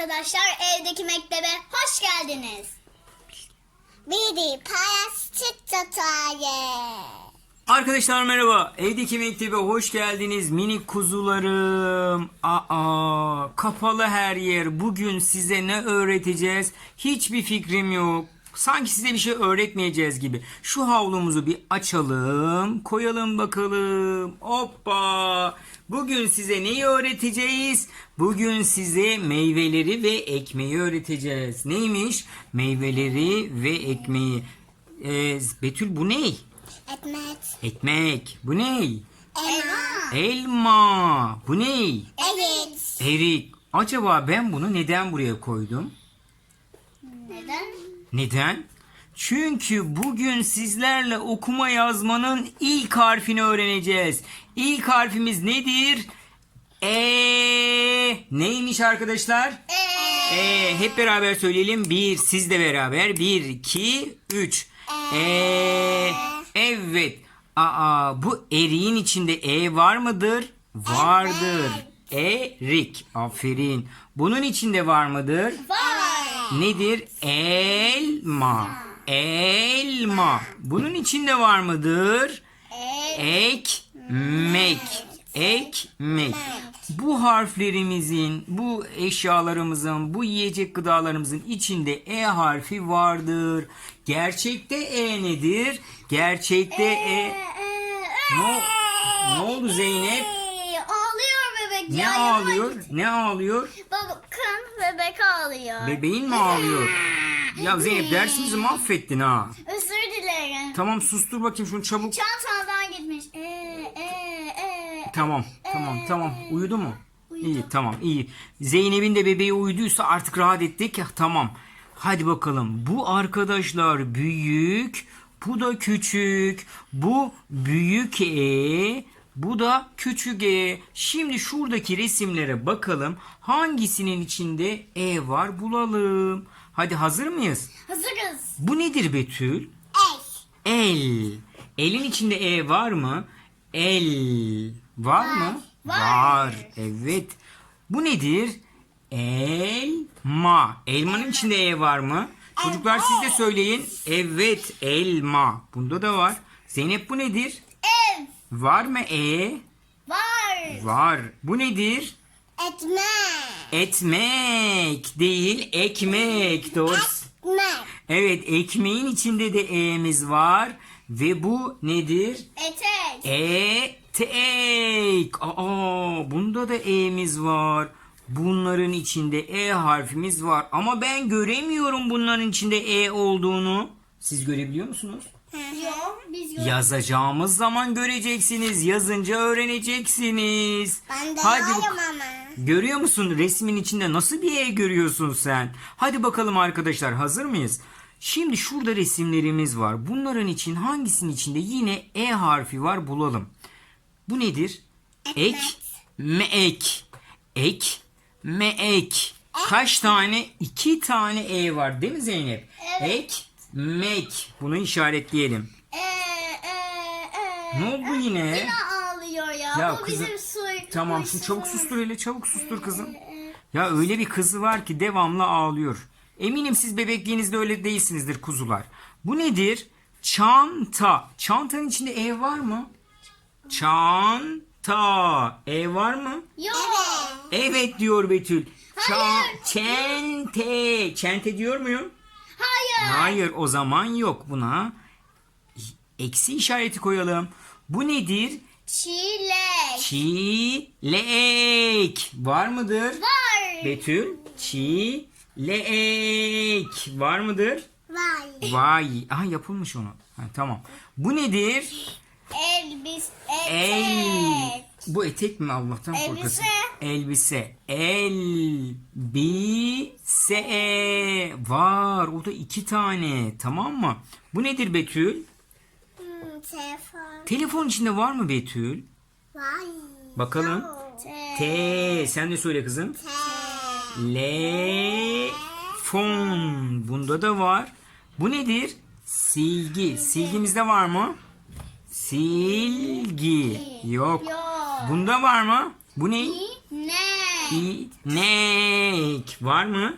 arkadaşlar evdeki mektebe hoş geldiniz. Biri plastik tataye. Arkadaşlar merhaba. Evdeki mektebe hoş geldiniz. Minik kuzularım. Aa, kapalı her yer. Bugün size ne öğreteceğiz? Hiçbir fikrim yok. Sanki size bir şey öğretmeyeceğiz gibi. Şu havlumuzu bir açalım. Koyalım bakalım. Hoppa. Bugün size neyi öğreteceğiz? Bugün size meyveleri ve ekmeği öğreteceğiz. Neymiş? Meyveleri ve ekmeği. Ee, Betül bu ne? Ekmek. Ekmek. Bu ne? Elma. Elma. Bu ne? Evet. Erik. Acaba ben bunu neden buraya koydum? Neden? Neden? Çünkü bugün sizlerle okuma yazmanın ilk harfini öğreneceğiz. İlk harfimiz nedir? E. Neymiş arkadaşlar? Ee, E. Hep beraber söyleyelim. Bir, siz de beraber. Bir, iki, üç. E. Evet. Aa, bu eriğin içinde E var mıdır? Vardır. Erik. Aferin. Bunun içinde var mıdır? var. Nedir? Elma. Elma. Bunun içinde var mıdır? Ekmek. Ekmek. Bu harflerimizin, bu eşyalarımızın, bu yiyecek gıdalarımızın içinde E harfi vardır. Gerçekte E nedir? Gerçekte E... Ne, ne oldu Zeynep? Ne ya. ağlıyor? Ne ağlıyor? Bakın bebek ağlıyor. Bebeğin mi ağlıyor? Ya Zeynep dersimizi mahvettin ha. Özür dilerim. Tamam sustur bakayım şunu çabuk. Çantadan gitmiş. Ee, ee, ee. Tamam tamam tamam uyudu mu? İyi tamam iyi. Zeynep'in de bebeği uyuduysa artık rahat ettik. Ya, Tamam. Hadi bakalım. Bu arkadaşlar büyük. Bu da küçük. Bu büyük E. Bu da küçük E. Şimdi şuradaki resimlere bakalım. Hangisinin içinde E var bulalım. Hadi hazır mıyız? Hazırız. Bu nedir Betül? El. El. Elin içinde E var mı? El. Var mı? Var. Evet. Bu nedir? Elma. Elmanın içinde E var mı? Çocuklar siz de söyleyin. Evet, elma. Bunda da var. Zeynep bu nedir? Var mı E? Var. Var. Bu nedir? Ekmek. Etmek değil, ekmek. Doğru. Ekmek. Evet, ekmeğin içinde de E'miz var. Ve bu nedir? Etek. Etek. Aa, bunda da E'miz var. Bunların içinde E harfimiz var. Ama ben göremiyorum bunların içinde E olduğunu. Siz görebiliyor musunuz? Yok. Biz yok. Yazacağımız zaman göreceksiniz. Yazınca öğreneceksiniz. Ben de Hadi bak- ama. Görüyor musun resmin içinde nasıl bir E görüyorsun sen? Hadi bakalım arkadaşlar hazır mıyız? Şimdi şurada resimlerimiz var. Bunların için hangisinin içinde yine E harfi var bulalım. Bu nedir? Ek, meek. Ek, meek. Kaç tane? İki tane E var değil mi Zeynep? Ek, mek. Bunu işaretleyelim. Ee, ee, ee. Ne oldu yine? Yine ağlıyor ya. Ya Bu kızım- bizim suy. Tamam şu çabuk sustur hele çabuk sustur kızım. Ya öyle bir kızı var ki devamlı ağlıyor. Eminim siz bebekliğinizde öyle değilsinizdir kuzular. Bu nedir? Çanta. Çantanın içinde ev var mı? Çanta. Ev var mı? Yok. Evet diyor Betül. Ça Hayır. çente. Çente diyor muyum? Hayır. O zaman yok buna. Eksi işareti koyalım. Bu nedir? Çilek. Çilek. Var mıdır? Var. Betül. Çilek. Var mıdır? Vay. Vay. Aha yapılmış onu. Ha, tamam. Bu nedir? Elbis. Etek. El. Bu etek mi Allah'tan Elbise. korkasın? Elbise. Elbise. Var. O da iki tane. Tamam mı? Bu nedir Betül? Hmm, telefon. Telefon içinde var mı Betül? Vay. Bakalım. T. Sen de söyle kızım. Le fon. Bunda da var. Bu nedir? Silgi. Silgimizde var mı? Silgi. Yok. Yok. Bunda var mı? Bu ne? Ne? İnek. Var mı?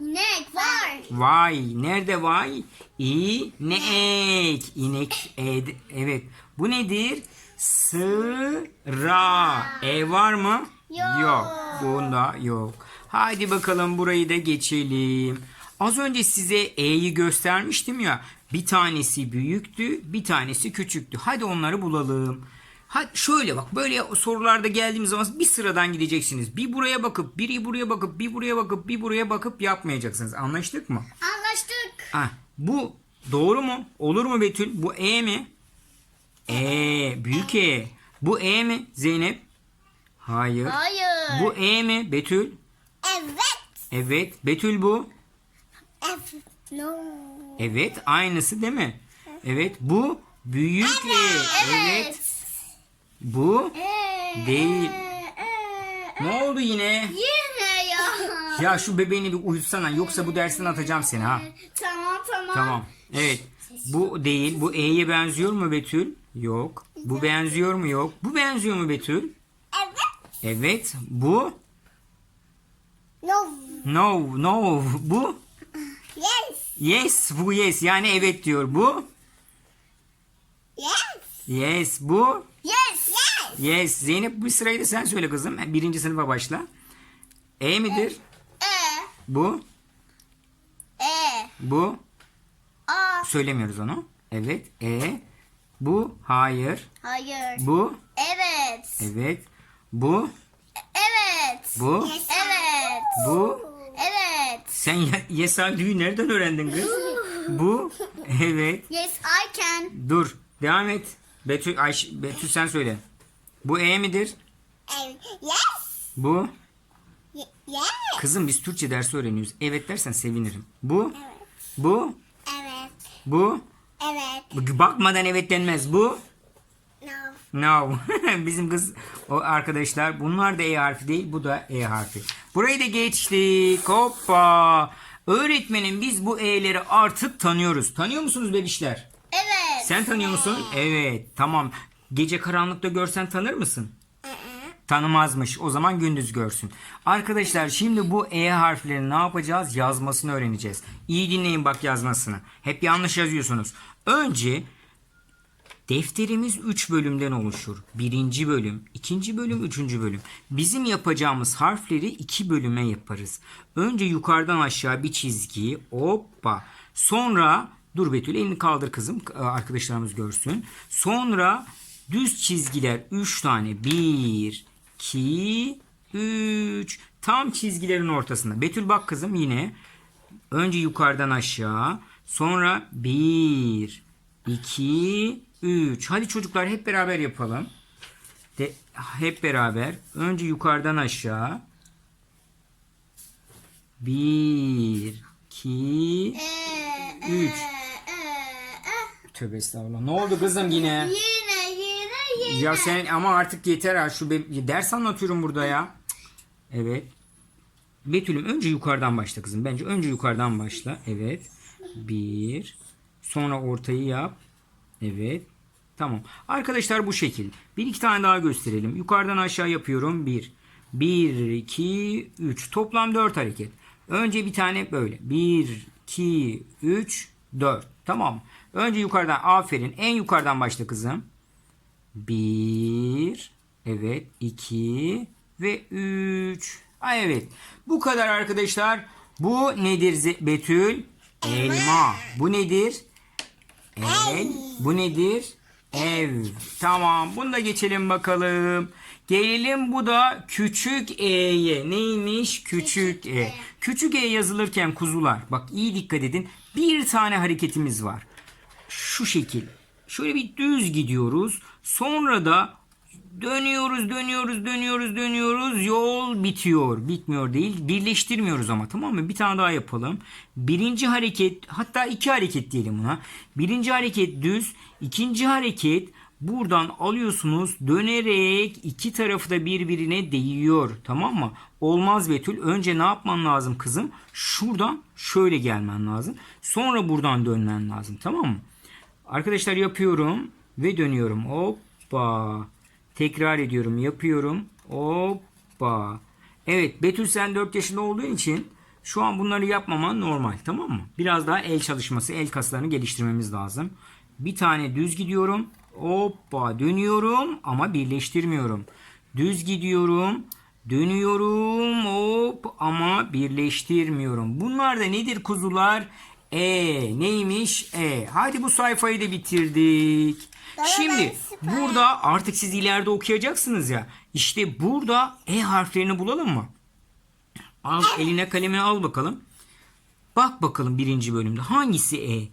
İnek var. Vay. Nerede vay? İnek. İnek. E, evet. Bu nedir? Sıra. E var mı? Yok. Yok. Bunda yok. Hadi bakalım burayı da geçelim. Az önce size E'yi göstermiştim ya. Bir tanesi büyüktü, bir tanesi küçüktü. Hadi onları bulalım. Hadi şöyle bak böyle sorularda geldiğimiz zaman bir sıradan gideceksiniz. Bir buraya bakıp, biri buraya bakıp, bir buraya bakıp, bir buraya bakıp yapmayacaksınız. Anlaştık mı? Anlaştık. Ah, bu doğru mu? Olur mu Betül? Bu E mi? E, büyük E. Bu E mi Zeynep? Hayır. Hayır. Bu E mi Betül? Evet. Evet. Betül bu. Evet. No. Evet. Aynısı değil mi? Evet. Bu büyük E. Evet. Bu değil. Ne oldu yine? Yine ya. Ya şu bebeğini bir uyutsana. Yoksa bu dersten atacağım seni ha. Tamam tamam. Tamam. Evet. Bu değil. Bu E'ye benziyor mu Betül? Yok. Bu benziyor mu? Yok. Bu benziyor mu Betül? Evet. Evet. Bu? No. No. No. Bu? Yes. Yes. Bu yes. Yani evet diyor. Bu? Yes. Yes. Bu? Yes. Yes. Yes. Zeynep bu sırayı da sen söyle kızım. Birinci sınıfa başla. E midir? E. Bu? E. Bu? A. Söylemiyoruz onu. Evet. E. Bu? Hayır. Hayır. Bu? Evet. Evet. Bu? Evet. Bu? Evet. Bu? Evet. Sen ye- yes I nereden öğrendin kız? Bu? Evet. Yes I can. Dur. Devam et. Betül, Ayş, Betül sen söyle. Bu E midir? Yes. Bu? Yes. Kızım biz Türkçe dersi öğreniyoruz. Evet dersen sevinirim. Bu? Bu? Evet. Bu? Evet. Bu- Bakmadan evet denmez. Bu? No. No. Bizim kız o arkadaşlar bunlar da E harfi değil. Bu da E harfi. Burayı da geçtik. Hoppa. Öğretmenim biz bu E'leri artık tanıyoruz. Tanıyor musunuz bebişler? Evet. Sen tanıyor musun? Evet. Tamam. Gece karanlıkta görsen tanır mısın? Tanımazmış. O zaman gündüz görsün. Arkadaşlar şimdi bu E harflerini ne yapacağız? Yazmasını öğreneceğiz. İyi dinleyin bak yazmasını. Hep yanlış yazıyorsunuz. Önce defterimiz 3 bölümden oluşur. Birinci bölüm, ikinci bölüm, üçüncü bölüm. Bizim yapacağımız harfleri iki bölüme yaparız. Önce yukarıdan aşağı bir çizgi. Hoppa. Sonra dur Betül elini kaldır kızım. Arkadaşlarımız görsün. Sonra düz çizgiler 3 tane. 1, 2, 3. Tam çizgilerin ortasında. Betül bak kızım yine. Önce yukarıdan aşağı. Sonra 1, 2, 3. Hadi çocuklar hep beraber yapalım. De, hep beraber. Önce yukarıdan aşağı. 1, 2, E, 3. e, e. Tövbe estağfurullah. Ne oldu kızım yine? Yine yine. Ya sen ama artık yeter ha. Şu be- ders anlatıyorum burada ya. Evet. Betül'üm önce yukarıdan başla kızım. Bence önce yukarıdan başla. Evet. Bir. Sonra ortayı yap. Evet. Tamam. Arkadaşlar bu şekil. Bir iki tane daha gösterelim. Yukarıdan aşağı yapıyorum. Bir. Bir, iki, üç. Toplam dört hareket. Önce bir tane böyle. Bir, iki, üç, dört. Tamam. Önce yukarıdan aferin. En yukarıdan başla kızım. Bir, evet, iki ve üç. Ay evet. Bu kadar arkadaşlar. Bu nedir Betül? Elma. Bu nedir? El. Bu nedir? Ev. Tamam. Bunu da geçelim bakalım. Gelelim bu da küçük E'ye. Neymiş? Küçük E. Küçük E yazılırken kuzular. Bak iyi dikkat edin. Bir tane hareketimiz var şu şekil. Şöyle bir düz gidiyoruz. Sonra da dönüyoruz, dönüyoruz, dönüyoruz, dönüyoruz. Yol bitiyor. Bitmiyor değil. Birleştirmiyoruz ama tamam mı? Bir tane daha yapalım. Birinci hareket hatta iki hareket diyelim buna. Birinci hareket düz. ikinci hareket buradan alıyorsunuz dönerek iki tarafı da birbirine değiyor. Tamam mı? Olmaz Betül. Önce ne yapman lazım kızım? Şuradan şöyle gelmen lazım. Sonra buradan dönmen lazım. Tamam mı? Arkadaşlar yapıyorum ve dönüyorum. Hoppa. Tekrar ediyorum. Yapıyorum. Hoppa. Evet Betül sen 4 yaşında olduğun için şu an bunları yapmaman normal tamam mı? Biraz daha el çalışması, el kaslarını geliştirmemiz lazım. Bir tane düz gidiyorum. Hoppa dönüyorum ama birleştirmiyorum. Düz gidiyorum. Dönüyorum hop ama birleştirmiyorum. Bunlar da nedir kuzular? E neymiş? E. Hadi bu sayfayı da bitirdik. Baba, Şimdi burada artık siz ileride okuyacaksınız ya. İşte burada E harflerini bulalım mı? Al eline kalemini al bakalım. Bak bakalım birinci bölümde hangisi E?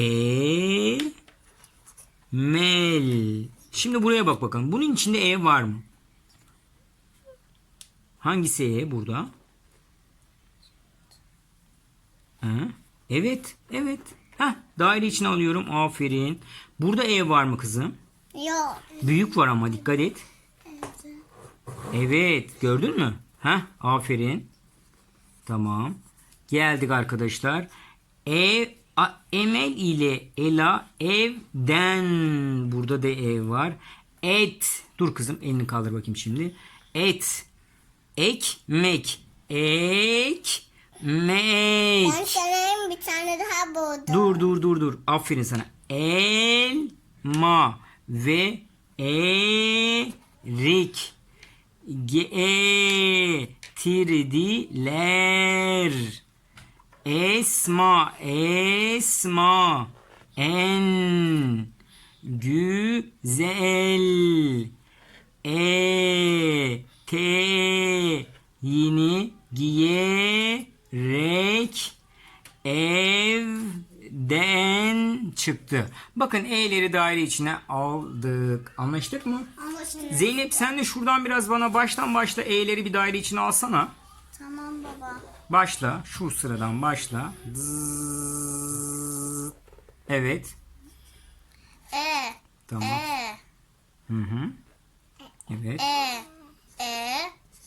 E Mel. Şimdi buraya bak bakalım. Bunun içinde E var mı? Hangisi E burada? Ha? Evet, evet. Heh, daire içine alıyorum. Aferin. Burada E var mı kızım? Yok. Büyük var ama dikkat et. Evet, gördün mü? Heh, aferin. Tamam. Geldik arkadaşlar. Ev, a- Emel ile Ela evden. Burada da ev var. Et. Dur kızım elini kaldır bakayım şimdi. Et. Ekmek. Ekmek. Sana bir tane daha buldum. Dur dur dur dur. Aferin sana. Elma ve erik getirdiler. Esma esma en güzel eteğini giyerek evden çıktı. Bakın E'leri daire içine aldık. Anlaştık mı? Şimdi... Zeynep sen de şuradan biraz bana baştan başla E'leri bir daire içine alsana. Tamam baba. Başla. Şu sıradan başla. Zzzz. Evet. E. Tamam. E. Hı hı. Evet. E. E.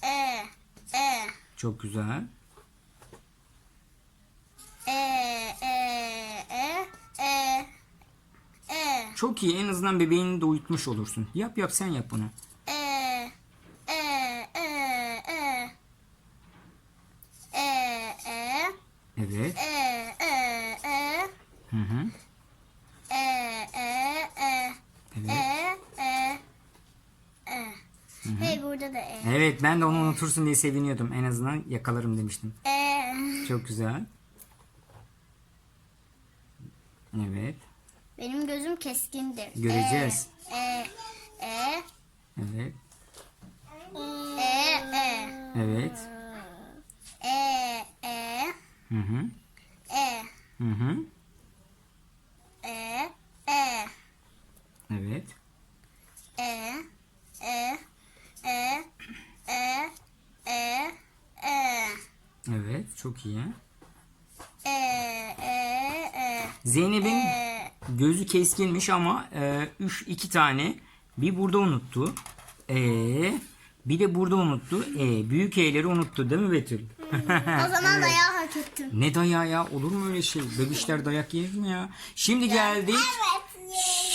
E. E. Çok güzel. E. E. E. E. E. Çok iyi. En azından bebeğini de uyutmuş olursun. Yap yap sen yap bunu. E. E. E. E. E. E. Evet. E. E. E. Hı hı. E. E. E. Evet. E. E. E. Hey burada da E. Evet ben de onu unutursun diye seviniyordum. En azından yakalarım demiştim. E. Çok güzel. Evet. Benim gözüm keskindir. Göreceğiz. E. E. E. Evet. E. E. Evet. E. E. Hı hı. E. Hı hı. E. E. Evet. E. E. E. E. E. E. Evet. Çok iyi. E. E. E. Zeynep'in E. gözü keskinmiş ama e, üç iki tane bir burada unuttu. E bir de burada unuttu. E büyük E'leri unuttu değil mi Betül? O zaman dayağı hak ettim. ne dayağı ya? Olur mu öyle şey? Bebişler dayak yer mi ya? Şimdi geldik.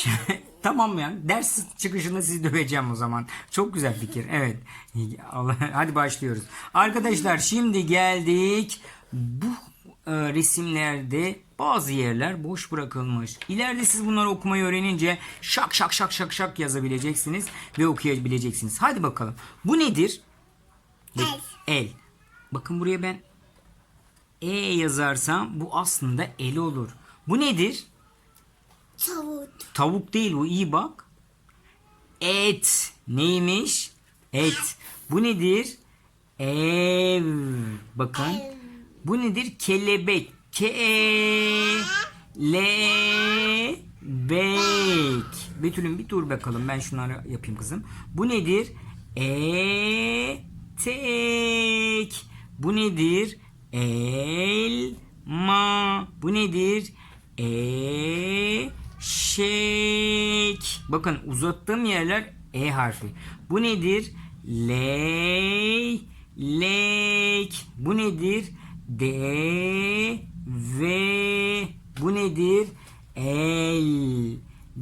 tamam ya. Ders çıkışında sizi döveceğim o zaman. Çok güzel fikir. Evet. Hadi başlıyoruz. Arkadaşlar şimdi geldik. Bu e, resimlerde bazı yerler boş bırakılmış. İleride siz bunları okumayı öğrenince şak şak şak şak şak yazabileceksiniz ve okuyabileceksiniz. Hadi bakalım. Bu nedir? El. El. Bakın buraya ben E yazarsam bu aslında el olur. Bu nedir? Tavuk. Tavuk değil bu iyi bak. Et. Neymiş? Et. Bu nedir? Ev. Bakın. Bu nedir? Kelebek. Ke le bek. Betül'üm bir dur bakalım. Ben şunları yapayım kızım. Bu nedir? E tek. Bu nedir? Elma. Bu nedir? Eşek. Bakın uzattığım yerler E harfi. Bu nedir? Leylek. Bu nedir? Deve. Bu nedir? El.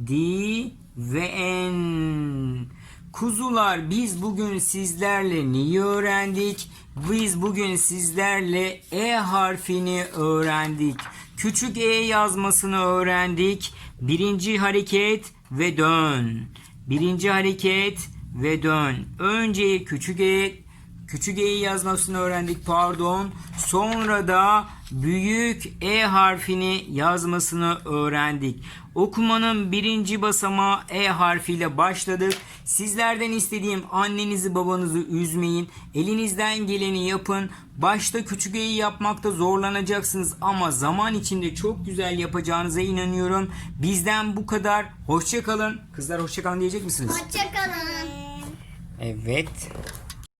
Di ve en. Kuzular biz bugün sizlerle neyi öğrendik? Biz bugün sizlerle E harfini öğrendik. Küçük E yazmasını öğrendik. Birinci hareket ve dön. Birinci hareket ve dön. Önce küçük E küçük E yazmasını öğrendik pardon. Sonra da büyük E harfini yazmasını öğrendik. Okumanın birinci basamağı E harfiyle başladık. Sizlerden istediğim annenizi babanızı üzmeyin. Elinizden geleni yapın. Başta küçük E'yi yapmakta zorlanacaksınız ama zaman içinde çok güzel yapacağınıza inanıyorum. Bizden bu kadar. Hoşçakalın. Kızlar hoşçakalın diyecek misiniz? Hoşçakalın. Evet.